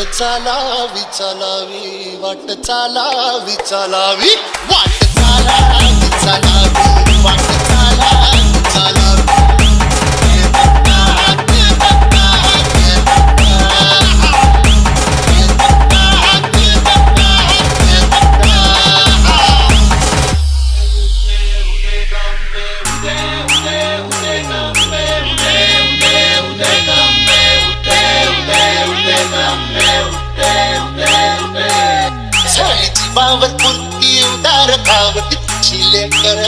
वाट चालावी चालावी वाट चालावी चालावी. वाट பாவத் புத்தி உதார பாவத்தில் சிலங்கர